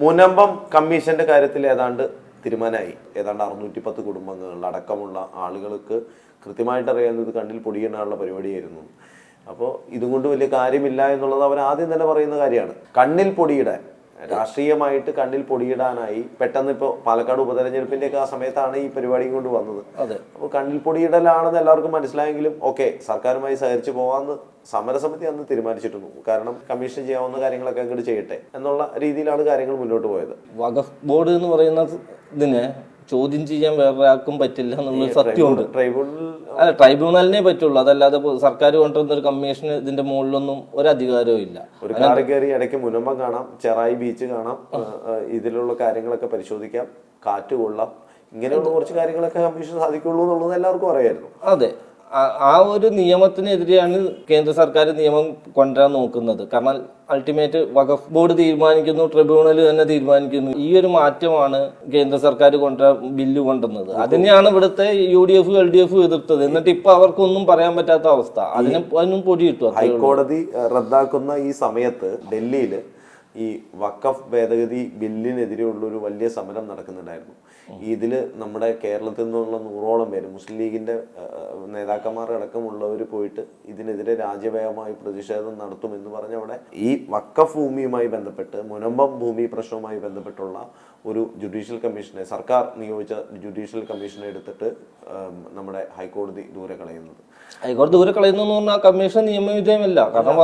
മുനമ്പം കമ്മീഷന്റെ കാര്യത്തിൽ ഏതാണ്ട് തീരുമാനമായി ഏതാണ്ട് അറുന്നൂറ്റി പത്ത് കുടുംബങ്ങൾ അടക്കമുള്ള ആളുകൾക്ക് കൃത്യമായിട്ട് അറിയാവുന്നത് കണ്ണിൽ പൊടിയിടാനുള്ള പരിപാടിയായിരുന്നു. അപ്പോൾ ഇതും കൊണ്ട് വലിയ കാര്യമില്ല എന്നുള്ളത് അവർ ആദ്യം തന്നെ പറയുന്ന കാര്യമാണ്. കണ്ണിൽ പൊടിയിടാൻ. രാഷ്ട്രീയമായിട്ട് കണ്ണിൽ പൊടിയിടാനായി പെട്ടെന്ന് ഇപ്പോൾ പാലക്കാട് ഉപതെരഞ്ഞെടുപ്പിന്റെ ഒക്കെ ആ സമയത്താണ് ഈ പരിപാടി കൊണ്ട് വന്നത്. അപ്പോൾ കണ്ണിൽ പൊടിയിടലാണെന്ന് എല്ലാവർക്കും മനസ്സിലായെങ്കിലും ഓക്കെ സർക്കാരുമായി സഹകരിച്ചു പോകാമെന്ന് സമരസമിതി അന്ന് തീരുമാനിച്ചിരുന്നു. കാരണം കമ്മീഷൻ ചെയ്യാവുന്ന കാര്യങ്ങളൊക്കെ അങ്ങോട്ട് ചെയ്യട്ടെ എന്നുള്ള രീതിയിലാണ് കാര്യങ്ങൾ മുന്നോട്ട് പോയത്. വഖഫ് ബോർഡ് എന്ന് പറയുന്ന ഇതിനെ ചോദ്യം ചെയ്യാൻ വേറൊരാൾക്കും പറ്റില്ല എന്നുള്ളൊരു സത്യമുണ്ട്. ട്രൈബ്യൂണൽ അല്ല ട്രൈബ്യൂണലിനെ പറ്റുള്ളൂ അതല്ലാതെ സർക്കാർ കൊണ്ടുവന്ന ഒരു കമ്മീഷന് ഇതിന്റെ മുകളിലൊന്നും ഒരു അധികാരവും ഇല്ല. ഒരു കയറി ഇടയ്ക്ക് മുനമ്പം കാണാം ചെറായി ബീച്ച് കാണാം ഇതിലുള്ള കാര്യങ്ങളൊക്കെ പരിശോധിക്കാം കാറ്റ് കൊള്ളാം ഇങ്ങനെയുള്ള കുറച്ച് കാര്യങ്ങളൊക്കെ കമ്മീഷൻ സാധിക്കുള്ളൂ എന്നുള്ളത് എല്ലാവർക്കും അറിയായിരുന്നു. അതെ. ആ- ഒരു നിയമത്തിനെതിരെയാണ് കേന്ദ്ര സർക്കാർ നിയമം കൊണ്ടുവരാൻ നോക്കുന്നത്. കാരണം അൾട്ടിമേറ്റ് വഖഫ് ബോർഡ് തീരുമാനിക്കുന്നു ട്രിബ്യൂണൽ തന്നെ തീരുമാനിക്കുന്നു. ഈ ഒരു മാറ്റമാണ് കേന്ദ്ര സർക്കാർ കൊണ്ടുവരാൻ ബില്ല് കൊണ്ടുവന്നത്. അതിനെയാണ് ഇവിടുത്തെ U D F L D F എതിർത്തത്. എന്നിട്ട് ഇപ്പൊ അവർക്കൊന്നും പറയാൻ പറ്റാത്ത അവസ്ഥ. അതിന് അതിനും പൊടി കിട്ടും ഹൈക്കോടതി റദ്ദാക്കുന്ന ഈ സമയത്ത് ഡൽഹിയിൽ ഈ വഖഫ് ഭേദഗതി ബില്ലിനെതിരെയുള്ള ഒരു വലിയ സമരം നടക്കുന്നുണ്ടായിരുന്നു. ഇതിൽ നമ്മുടെ കേരളത്തിൽ നിന്നുള്ള നൂറോളം പേര് മുസ്ലിം ലീഗിന്റെ നേതാക്കന്മാരടക്കമുള്ളവർ നേതാക്കന്മാർ അടക്കമുള്ളവർ പോയിട്ട് ഇതിനെതിരെ രാജ്യവ്യാപകമായി പ്രതിഷേധം നടത്തുമെന്ന് പറഞ്ഞ് അവിടെ ഈ വഖഫ് ഭൂമിയുമായി ബന്ധപ്പെട്ട് മുനമ്പം ഭൂമി പ്രശ്നവുമായി ബന്ധപ്പെട്ടുള്ള ഒരു ജുഡീഷ്യൽ കമ്മീഷനെ സർക്കാർ നിയോഗിച്ച ജുഡീഷ്യൽ കമ്മീഷനെ എടുത്തിട്ട് നമ്മുടെ ഹൈക്കോടതി ദൂരെ കളയുന്നത്. ഹൈക്കോടതി ദൂരെ കളയുന്നു പറഞ്ഞാൽ കമ്മീഷൻ നിയമവിധേയമല്ല. കാരണം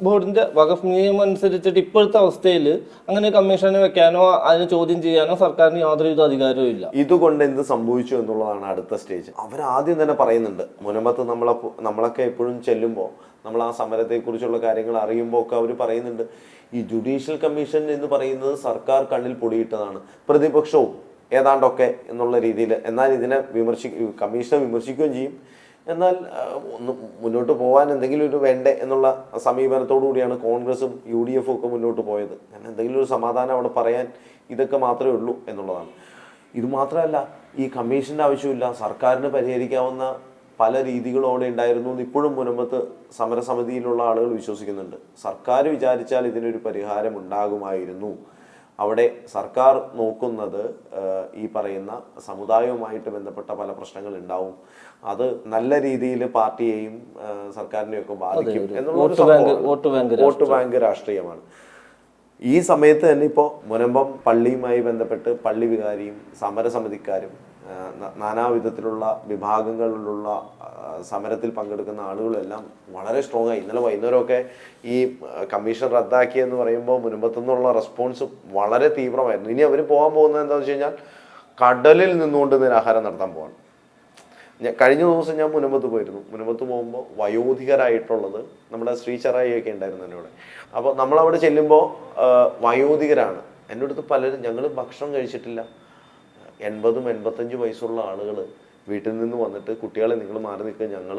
ബോർഡിന്റെ വഖഫ് നിയമം അനുസരിച്ചിട്ട് ഇപ്പോഴത്തെ അവസ്ഥയിൽ അങ്ങനെ കമ്മീഷനെ വെക്കാനോ അതിനെ ചോദ്യം ചെയ്യാനോ സർക്കാരിന് യാതൊരുവിധ അധികാരവും ഇല്ല. ഇതുകൊണ്ട് എന്ത് സംഭവിച്ചു എന്നുള്ളതാണ് അടുത്ത സ്റ്റേജ്. അവർ ആദ്യം തന്നെ പറയുന്നുണ്ട് മുനമ്പത്ത് നമ്മളെ നമ്മളൊക്കെ എപ്പോഴും ചെല്ലുമ്പോൾ നമ്മൾ ആ സമരത്തെക്കുറിച്ചുള്ള കാര്യങ്ങൾ അറിയുമ്പോൾ ഒക്കെ അവർ പറയുന്നുണ്ട് ഈ ജുഡീഷ്യൽ കമ്മീഷൻ എന്ന് പറയുന്നത് സർക്കാർ കണ്ണിൽ പൊടിയിട്ടതാണ് പ്രതിപക്ഷവും ഏതാണ്ടൊക്കെ എന്നുള്ള രീതിയിൽ എന്നാൽ ഇതിനെ വിമർശി കമ്മീഷനെ വിമർശിക്കുകയും ചെയ്യും. എന്നാൽ മുന്നോട്ട് പോകാൻ എന്തെങ്കിലും ഒരു വേണ്ടേ എന്നുള്ള സമീപനത്തോടു കൂടിയാണ് കോൺഗ്രസും യു ഡി എഫും ഒക്കെ മുന്നോട്ട് പോയത്. കാരണം എന്തെങ്കിലും ഒരു സമാധാനം അവിടെ പറയാൻ ഇതൊക്കെ മാത്രമേ ഉള്ളൂ എന്നുള്ളതാണ്. ഇത് മാത്രമല്ല ഈ കമ്മീഷന്റെ ആവശ്യമില്ല സർക്കാരിന് പരിഹരിക്കാവുന്ന പല രീതികളും അവിടെ ഉണ്ടായിരുന്നു എന്ന് ഇപ്പോഴും മുനമ്പത്ത് സമരസമിതിയിലുള്ള ആളുകൾ വിശ്വസിക്കുന്നുണ്ട്. സർക്കാർ വിചാരിച്ചാൽ ഇതിനൊരു പരിഹാരം ഉണ്ടാകുമായിരുന്നു. അവിടെ സർക്കാർ നോക്കുന്നത് ഈ പറയുന്ന സമുദായവുമായിട്ട് ബന്ധപ്പെട്ട പല പ്രശ്നങ്ങൾ ഉണ്ടാവും അത് നല്ല രീതിയിൽ പാർട്ടിയെയും സർക്കാരിനെയൊക്കെ സർക്കാരിനെയും ഒക്കെ ബാധിക്കും എന്നുള്ള വോട്ട് ബാങ്ക് രാഷ്ട്രീയമാണ്. ഈ സമയത്ത് തന്നെ ഇപ്പോൾ മുനമ്പം പള്ളിയുമായി ബന്ധപ്പെട്ട് പള്ളി വികാരിയും സമരസമിതിക്കാരും നാനാവിധത്തിലുള്ള വിഭാഗങ്ങളിലുള്ള സമരത്തിൽ പങ്കെടുക്കുന്ന ആളുകളെല്ലാം വളരെ സ്ട്രോങ് ആയി. ഇന്നലെ വൈകുന്നേരമൊക്കെ ഈ കമ്മീഷൻ റദ്ദാക്കിയെന്ന് പറയുമ്പോൾ മുനമ്പത്തു നിന്നുള്ള റെസ്പോൺസ് വളരെ തീവ്രമായിരുന്നു. ഇനി അവർ പോകാൻ പോകുന്നത് എന്താണെന്ന് വെച്ച് കഴിഞ്ഞാൽ കടലിൽ നിന്നുകൊണ്ട് നിരാഹാരം നടത്താൻ ഞാൻ കഴിഞ്ഞ ദിവസം ഞാൻ മുനമ്പത്ത് പോയിരുന്നു. മുനമ്പത്ത് പോകുമ്പോൾ വയോധികരായിട്ടുള്ളത് നമ്മുടെ ശ്രീ ചെറായിയൊക്കെ ഉണ്ടായിരുന്നു എന്നോട്. അപ്പോൾ നമ്മളവിടെ ചെല്ലുമ്പോൾ വയോധികരാണ്. എന്റെ അടുത്ത് പലരും ഞങ്ങൾ ഭക്ഷണം കഴിച്ചിട്ടില്ല. എൺപതും എൺപത്തഞ്ച് വയസ്സുള്ള ആളുകൾ വീട്ടിൽ നിന്ന് വന്നിട്ട് കുട്ടികളെ നിങ്ങൾ മാറി നിൽക്കുക ഞങ്ങൾ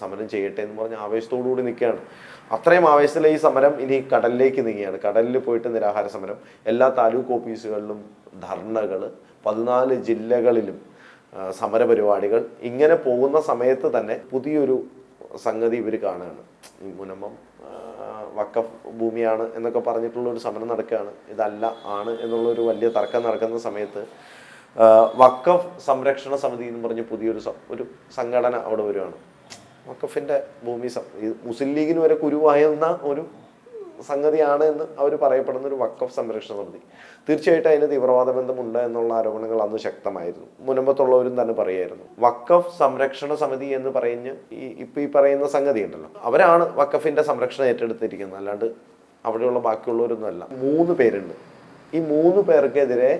സമരം ചെയ്യട്ടെ എന്ന് പറഞ്ഞ് ആവേശത്തോടു കൂടി നിൽക്കുകയാണ്. അത്രയും ആവേശത്തിലെ ഈ സമരം ഇനി കടലിലേക്ക് നീങ്ങിയാണ് കടലിൽ പോയിട്ട് നിരാഹാര സമരം. എല്ലാ താലൂക്ക് ഓഫീസുകളിലും ധർണകൾ പതിനാല് ജില്ലകളിലും സമരപരിപാടികൾ ഇങ്ങനെ പോകുന്ന സമയത്ത് തന്നെ പുതിയൊരു സംഗതി ഇവർ കാണുകയാണ്. ഈ മുനമ്പം വക്കഫ് ഭൂമിയാണ് എന്നൊക്കെ പറഞ്ഞിട്ടുള്ള ഒരു സമരം നടക്കുകയാണ്. ഇതല്ല ആണ് എന്നുള്ളൊരു വലിയ തർക്കം നടക്കുന്ന സമയത്ത് വക്കഫ് സംരക്ഷണ സമിതി എന്ന് പറഞ്ഞ് പുതിയൊരു ഒരു സംഘടന അവിടെ വരുവാണ്. വക്കഫിന്റെ ഭൂമി മുസ്ലിം ലീഗിന് വരെ കുരുവായുന്ന ഒരു സംഗതിയാണ് എന്ന് അവർ പറയപ്പെടുന്ന ഒരു വക്കഫ് സംരക്ഷണ സമിതി. തീർച്ചയായിട്ടും അതിന് തീവ്രവാദ ബന്ധമുണ്ട് എന്നുള്ള ആരോപണങ്ങൾ അന്ന് ശക്തമായിരുന്നു. മുനമ്പത്തുള്ളവരും തന്നെ പറയായിരുന്നു വക്കഫ് സംരക്ഷണ സമിതി എന്ന് പറഞ്ഞ് ഈ ഇപ്പം ഈ പറയുന്ന സംഗതി ഉണ്ടല്ലോ. അവരാണ് വക്കഫിന്റെ സംരക്ഷണം ഏറ്റെടുത്തിരിക്കുന്നത്. അല്ലാണ്ട് അവിടെയുള്ള ബാക്കിയുള്ളവരൊന്നും അല്ല മൂന്ന് പേരുണ്ട്. ഈ മൂന്ന് പേർക്കെതിരെ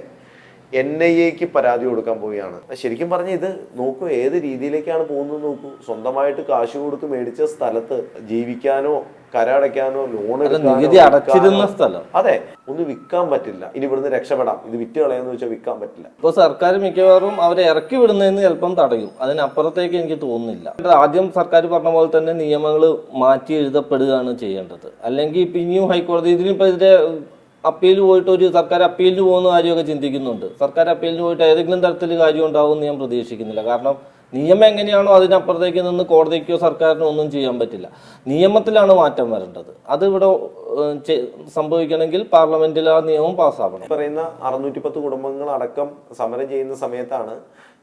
എൻ ഐ എക്ക് പരാതി കൊടുക്കാൻ പോവുകയാണ്. ശരിക്കും പറഞ്ഞ ഇത് നോക്കൂ ഏത് രീതിയിലേക്കാണ് പോകുന്നത് നോക്കൂ. സ്വന്തമായിട്ട് കാശ് കൊടുത്ത് മേടിച്ച സ്ഥലത്ത് ജീവിക്കാനോ കരടയ്ക്കാനോ ലോൺ നികുതി അടച്ചിരുന്ന സ്ഥലം. അതെ ഒന്ന് വിൽക്കാൻ പറ്റില്ല. ഇനി ഇവിടുന്ന് രക്ഷപ്പെടാം. ഇത് വിറ്റ് കളയാന്ന് വെച്ചാൽ വിൽക്കാൻ പറ്റില്ല. ഇപ്പൊ സർക്കാർ മിക്കവാറും അവരെ ഇറക്കി വിടുന്നതിന് ചിലപ്പം തടയും. അതിനപ്പുറത്തേക്ക് എനിക്ക് തോന്നുന്നില്ല. ആദ്യം സർക്കാർ പറഞ്ഞ പോലെ തന്നെ നിയമങ്ങൾ മാറ്റി എഴുതപ്പെടുകയാണ് ചെയ്യേണ്ടത്. അല്ലെങ്കിൽ ഇപ്പൊ ഇനിയും ഹൈക്കോടതി ഇതിനിപ്പോ ഇതിന്റെ അപ്പീൽ പോയിട്ട് ഒരു സർക്കാർ അപ്പീലിന് പോകുന്ന കാര്യമൊക്കെ ചിന്തിക്കുന്നുണ്ട്. സർക്കാർ അപ്പീലിന് പോയിട്ട് ഏതെങ്കിലും തരത്തിൽ കാര്യം ഉണ്ടാവും എന്ന് ഞാൻ പ്രതീക്ഷിക്കുന്നില്ല. കാരണം നിയമം എങ്ങനെയാണോ അതിനപ്പുറത്തേക്ക് നിന്ന് കോടതിക്കോ സർക്കാരിനോ ഒന്നും ചെയ്യാൻ പറ്റില്ല. നിയമത്തിലാണ് മാറ്റം വരേണ്ടത്. അത് ഇവിടെ സംഭവിക്കണമെങ്കിൽ പാർലമെന്റിൽ ആ നിയമം പാസ്സാവണം. പറയുന്ന അറുന്നൂറ്റി പത്ത് കുടുംബങ്ങൾ അടക്കം സമരം ചെയ്യുന്ന സമയത്താണ്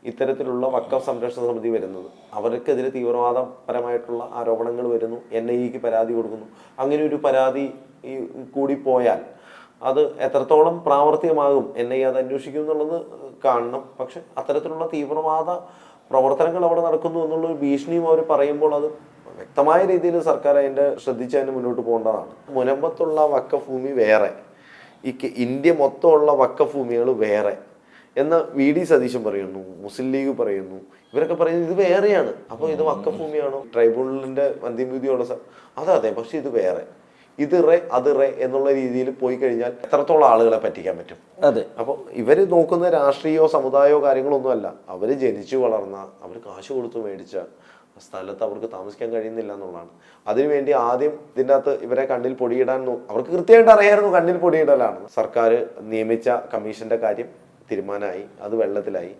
ഇത്തരത്തിലുള്ള വക്കം സംരക്ഷണ സമിതി വരുന്നത്. അവർക്കെതിരെ തീവ്രവാദപരമായിട്ടുള്ള ആരോപണങ്ങൾ വരുന്നു. എൻ ഐ പരാതി കൊടുക്കുന്നു. അങ്ങനെ ഒരു പരാതി കൂടി പോയാൽ അത് എത്രത്തോളം പ്രാവർത്തികമാകും ഐ അത് അന്വേഷിക്കും എന്നുള്ളത് കാണണം. പക്ഷെ അത്തരത്തിലുള്ള തീവ്രവാദ പ്രവർത്തനങ്ങൾ അവിടെ നടക്കുന്നു എന്നുള്ള ഒരു ഭീഷണിയും അവർ പറയുമ്പോൾ അത് വ്യക്തമായ രീതിയിൽ സർക്കാർ അതിന്റെ ശ്രദ്ധിച്ച് അതിന് മുന്നോട്ട് പോകേണ്ടതാണ്. മുനമ്പത്തുള്ള വക്കഭൂമി വേറെ. ഈ ഇന്ത്യ മൊത്തമുള്ള വക്കഭൂമികൾ വേറെ. എന്ന് വി ഡി സതീശൻ പറയുന്നു മുസ്ലിം ലീഗ് പറയുന്നു ഇവരൊക്കെ പറയുന്നത് ഇത് വേറെയാണ്. അപ്പോൾ ഇത് വക്കഭൂമിയാണോ ട്രൈബ്യൂണലിന്റെ അന്തിമവിധിയുള്ള സർ അതെ അതെ പക്ഷെ ഇത് വേറെ. ഇത് റേ അത് റേ എന്നുള്ള രീതിയിൽ പോയി കഴിഞ്ഞാൽ എത്രത്തോളം ആളുകളെ പറ്റിക്കാൻ പറ്റും. അതെ. അപ്പോൾ ഇവർ നോക്കുന്ന രാഷ്ട്രീയമോ സമുദായമോ കാര്യങ്ങളൊന്നും അല്ല അവർ ജനിച്ചു വളർന്ന അവർ കാശ് കൊടുത്ത് മേടിച്ച സ്ഥലത്ത് അവർക്ക് താമസിക്കാൻ കഴിയുന്നില്ല എന്നുള്ളതാണ്. അതിനുവേണ്ടി ആദ്യം ഇതിന്റെ അകത്ത് ഇവരെ കണ്ണിൽ പൊടിയിടാൻ അവർക്ക് കൃത്യമായിട്ട് അറിയായിരുന്നു കണ്ണിൽ പൊടിയിടലാണ്. സർക്കാർ നിയമിച്ച കമ്മീഷന്റെ കാര്യം തീരുമാനമായി. അത് വെള്ളത്തിലായി.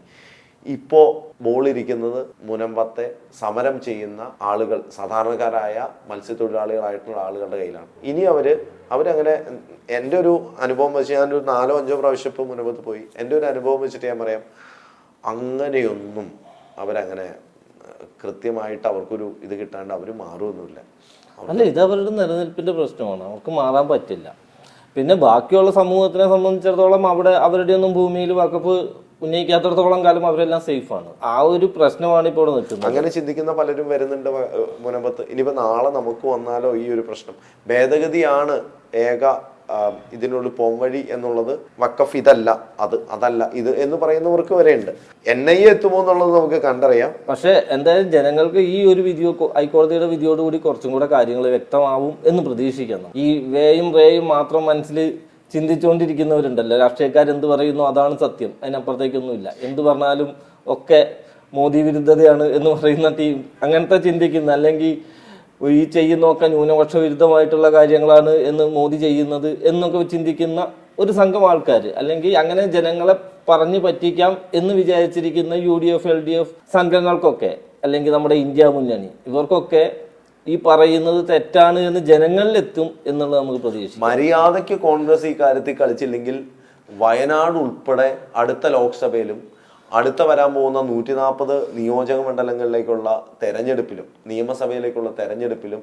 ഇപ്പോൾ ബോളിരിക്കുന്നത് മുനമ്പത്തെ സമരം ചെയ്യുന്ന ആളുകൾ സാധാരണക്കാരായ മത്സ്യത്തൊഴിലാളികളായിട്ടുള്ള ആളുകളുടെ കയ്യിലാണ്. ഇനി അവർ അവരങ്ങനെ എന്റെ ഒരു അനുഭവം വെച്ച് ഞാനൊരു നാലോ അഞ്ചോ പ്രാവശ്യം ഇപ്പോൾ മുനമ്പത്ത് പോയി. എന്റെ ഒരു അനുഭവം വെച്ചിട്ട് ഞാൻ പറയാം അങ്ങനെയൊന്നും അവരങ്ങനെ കൃത്യമായിട്ട് അവർക്കൊരു ഇത് കിട്ടാണ്ട് അവർ മാറുമൊന്നുമില്ല അല്ല ഇത് അവരുടെ നിലനിൽപ്പിന്റെ പ്രശ്നമാണ്. അവർക്ക് മാറാൻ പറ്റില്ല. പിന്നെ ബാക്കിയുള്ള സമൂഹത്തിനെ സംബന്ധിച്ചിടത്തോളം അവിടെ അവരുടെ ഒന്നും ഭൂമിയിൽ വക്കപ്പ് ഉന്നയിക്കാത്തിടത്തോളം കാലം അവരെല്ലാം സേഫാണ്. ആ ഒരു പ്രശ്നമാണ് ഇപ്പോൾ നിൽക്കുന്നത്. അങ്ങനെ ചിന്തിക്കുന്ന പലരും വരുന്നുണ്ട് മുനമ്പത്ത്. ഇനിയിപ്പോൾ നാളെ നമുക്ക് വന്നാലോ ഈ ഒരു പ്രശ്നം? ഭേദഗതിയാണ് ഏക ഇതിനുള്ളിൽ ഇതിനുള്ള പോംവഴി എന്നുള്ളത് വക്കഫ് ഇതല്ല. അത് അതല്ല. ഇത് എന്ന് പറയുന്നവർക്ക് വരെ ഉണ്ട് എൻ ഐ എത്തുമോ എന്നുള്ളത് നമുക്ക് കണ്ടറിയാം. പക്ഷേ എന്തായാലും ജനങ്ങൾക്ക് ഈ ഒരു വിധിയോ ഹൈക്കോടതിയുടെ വിധിയോടുകൂടി കുറച്ചും കൂടെ കാര്യങ്ങൾ വ്യക്തമാവും എന്ന് പ്രതീക്ഷിക്കുന്നു. ഈ വേയും റേയും മാത്രം മനസ്സിൽ ചിന്തിച്ചുകൊണ്ടിരിക്കുന്നവരുണ്ടല്ലോ. രാഷ്ട്രീയക്കാർ എന്ത് പറയുന്നു അതാണ് സത്യം. അതിനപ്പുറത്തേക്കൊന്നുമില്ല. എന്ത് പറഞ്ഞാലും ഒക്കെ മോദി വിരുദ്ധതയാണ് എന്ന് പറയുന്ന ടീം അങ്ങനത്തെ ചിന്തിക്കുന്ന അല്ലെങ്കിൽ ഈ ചെയ്യുന്നതൊക്കെ ന്യൂനപക്ഷ വിരുദ്ധമായിട്ടുള്ള കാര്യങ്ങളാണ് എന്ന് മോദി ചെയ്യുന്നത് എന്നൊക്കെ ചിന്തിക്കുന്ന ഒരു സംഘം ആൾക്കാർ അല്ലെങ്കിൽ അങ്ങനെ ജനങ്ങളെ പറഞ്ഞു പറ്റിക്കാം എന്ന് വിചാരിച്ചിരിക്കുന്ന U D F L D F സംഘങ്ങൾക്കൊക്കെ അല്ലെങ്കിൽ നമ്മുടെ ഇന്ത്യ മുന്നണി ഇവർക്കൊക്കെ ഈ പറയുന്നത് തെറ്റാണ് എന്ന് ജനങ്ങളിലെത്തും എന്നുള്ളത് നമുക്ക് പ്രതീക്ഷിക്കാം. മര്യാദയ്ക്ക് കോൺഗ്രസ് ഈ കാര്യത്തിൽ കളിച്ചില്ലെങ്കിൽ വയനാട് ഉൾപ്പെടെ അടുത്ത ലോക്സഭയിലും അടുത്ത വരാൻ പോകുന്ന നൂറ്റി നാൽപ്പത് നിയോജക മണ്ഡലങ്ങളിലേക്കുള്ള തെരഞ്ഞെടുപ്പിലും നിയമസഭയിലേക്കുള്ള തെരഞ്ഞെടുപ്പിലും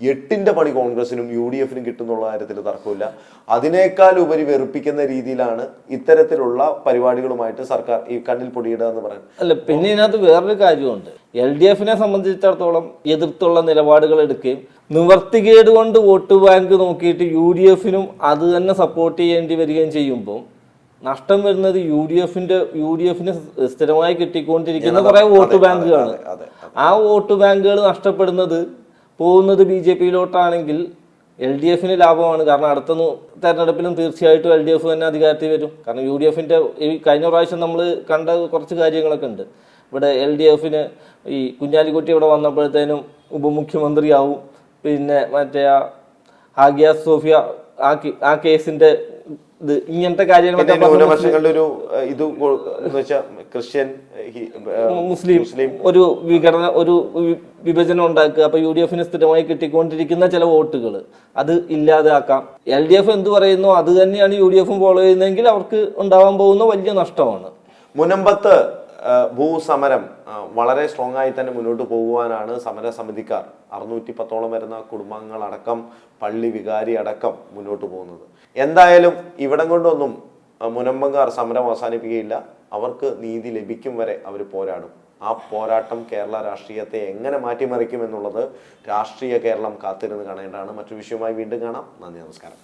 എട്ടിന്റെ പണി കോൺഗ്രസിനും യു ഡി എഫിനും കിട്ടുന്നുള്ള കാര്യത്തിൽ തർക്കമില്ല. അതിനേക്കാൾ ഉപരി വെറുപ്പിക്കുന്ന രീതിയിലാണ് ഇത്തരത്തിലുള്ള പരിപാടികളുമായിട്ട് സർക്കാർ ഈ കണ്ണിൽ പൊടിയിടുക എന്ന് പറയുന്നത്. അല്ല പിന്നെ ഇതിനകത്ത് വേറൊരു കാര്യമുണ്ട്. എൽ ഡി എഫിനെ സംബന്ധിച്ചിടത്തോളം എതിർത്തുള്ള നിലപാടുകൾ എടുക്കുകയും നിവർത്തികേട് കൊണ്ട് വോട്ട് ബാങ്ക് നോക്കിയിട്ട് യു ഡി എഫിനും അത് തന്നെ സപ്പോർട്ട് ചെയ്യേണ്ടി വരികയും ചെയ്യുമ്പോൾ നഷ്ടം വരുന്നത് യു ഡി എഫിന്റെ യു ഡി എഫിന് സ്ഥിരമായി കിട്ടിക്കൊണ്ടിരിക്കുന്ന കുറെ വോട്ട് ബാങ്കുകളാണ്. ആ വോട്ട് ബാങ്കുകൾ നഷ്ടപ്പെടുന്നത് പോകുന്നത് ബി ജെ പിയിലോട്ടാണെങ്കിൽ എൽ ഡി എഫിന് ലാഭമാണ്. കാരണം അടുത്ത തെരഞ്ഞെടുപ്പിലും തീർച്ചയായിട്ടും എൽ ഡി എഫ് തന്നെ അധികാരത്തിൽ വരും. കാരണം യു ഡി എഫിന്റെ ഈ കഴിഞ്ഞ പ്രാവശ്യം നമ്മൾ കണ്ട കുറച്ച് കാര്യങ്ങളൊക്കെ ഉണ്ട്. ഇവിടെ എൽ ഡി എഫിന് ഈ കുഞ്ഞാലിക്കുട്ടി ഇവിടെ വന്നപ്പോഴത്തേനും ഉപമുഖ്യമന്ത്രിയാവും. പിന്നെ മറ്റേ ആ ഹാഗിയ സോഫിയ ആ ആ കേസിന്റെ ഇത് ഇങ്ങനത്തെ കാര്യങ്ങളൊക്കെ ഒരു ഇത് ക്രിസ്ത്യൻ മുസ്ലിം മുസ്ലിം. ഒരു വിഘടന ഒരു വിഭജനം ഉണ്ടാക്കുക. അപ്പൊ യു ഡി എഫിന് സ്ഥിരമായി കിട്ടിക്കൊണ്ടിരിക്കുന്ന ചില വോട്ടുകൾ. അത് ഇല്ലാതാക്കാം. എൽ ഡി എഫ് എന്ത് പറയുന്നു? അത് തന്നെയാണ് യു ഡി എഫും ഫോളോ ചെയ്യുന്നതെങ്കിൽ അവർക്ക് ഉണ്ടാവാൻ പോകുന്ന വലിയ നഷ്ടമാണ്. മുനമ്പത്ത് ഭൂസമരം വളരെ സ്ട്രോങ് ആയി തന്നെ മുന്നോട്ട് പോകുവാനാണ് സമരസമിതിക്കാർ അറുന്നൂറ്റി പത്തോളം വരുന്ന കുടുംബങ്ങളടക്കം പള്ളി വികാരി അടക്കം മുന്നോട്ട് പോകുന്നത്. എന്തായാലും ഇവിടം കൊണ്ടൊന്നും മുനമ്പങ്കാർ സമരം അവസാനിപ്പിക്കുകയില്ല. അവർക്ക് നീതി ലഭിക്കും വരെ അവർ പോരാടും. ആ പോരാട്ടം കേരള രാഷ്ട്രീയത്തെ എങ്ങനെ മാറ്റിമറിക്കും എന്നുള്ളത് രാഷ്ട്രീയ കേരളം കാത്തിരുന്ന് കാണേണ്ടതാണ്. മറ്റു വിഷയവുമായി വീണ്ടും കാണാം. നന്ദി നമസ്കാരം.